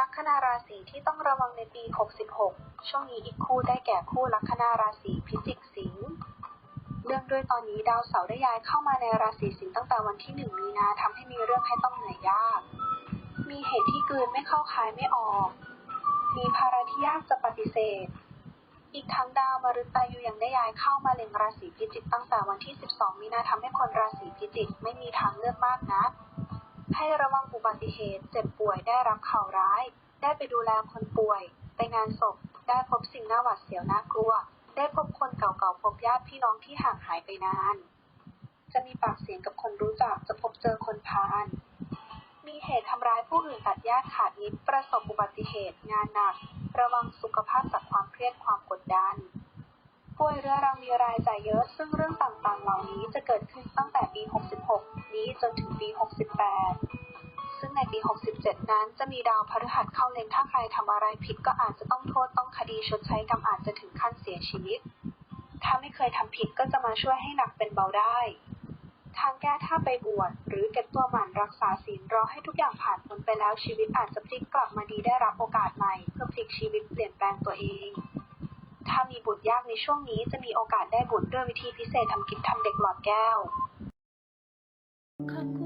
ลัคนาราศีที่ต้องระวังในปี 66 ช่วงนี้อีกคู่ได้แก่คู่ลัคนาราศีพิจิกสิงห์เรื่องด้วยตอนนี้ดาวเสาร์ได้ย้ายเข้ามาในราศีสิงห์ตั้งแต่วันที่ 1 มีนาทำให้มีเรื่องให้ต้องเหนื่อยยาก มีเหตุที่กลืนไม่เข้าคายไม่ออก มีภาระที่ยากจะปฏิเสธ อีกทั้งดาวมฤตยูยังได้ย้ายเข้ามาเล็งราศีพิจิกตั้งแต่วันที่ 12 มีนาทำให้คนราศีพิจิกไม่มีทางเลือกมากนัก ให้ระวังอุบัติเหตุ เจ็บป่วยได้รับข่าวร้าย ได้ไปดูแลคนป่วย ไปงานศพ ได้พบสิ่งน่าหวาดเสียวน่ากลัว ได้พบคนเก่าๆ พบญาติพี่น้องที่ห่างหายไปนาน จะมีปากเสียงกับคนรู้จัก จะพบเจอคนพาลมีเหตุทำร้ายผู้อื่นตัดญาติขาดมิตรประสบอุบัติเหตุ งานหนัก ระวังสุขภาพจากความเครียดความกดดัน ป่วยเรื้อรังมีรายจ่ายเยอะ ซึ่งเรื่องต่าง จนถึงปี 68 ซึ่งในปี 67 นั้นจะมีดาวพฤหัสเข้าเล็งถ้าใครทำอะไรผิดก็อาจจะต้องโทษต้องคดีชดใช้กรรมอาจจะถึงขั้นเสียชีวิต ถ้าไม่เคยทำผิดก็จะมาช่วยให้หนักเป็นเบาได้ ทางแก้ถ้าไปบวชหรือเก็บตัวหมั่นรักษาศีลรอให้ทุกอย่างผ่านพ้นไปแล้วชีวิตอาจจะพลิกกลับมาดีได้รับโอกาสใหม่เพื่อพลิกชีวิตเปลี่ยนแปลงตัวเองถ้ามีบุตรยากในช่วงนี้จะมีโอกาสได้บุตรด้วยวิธีพิเศษทำกิจทำเด็กหลอดแก้ว 看过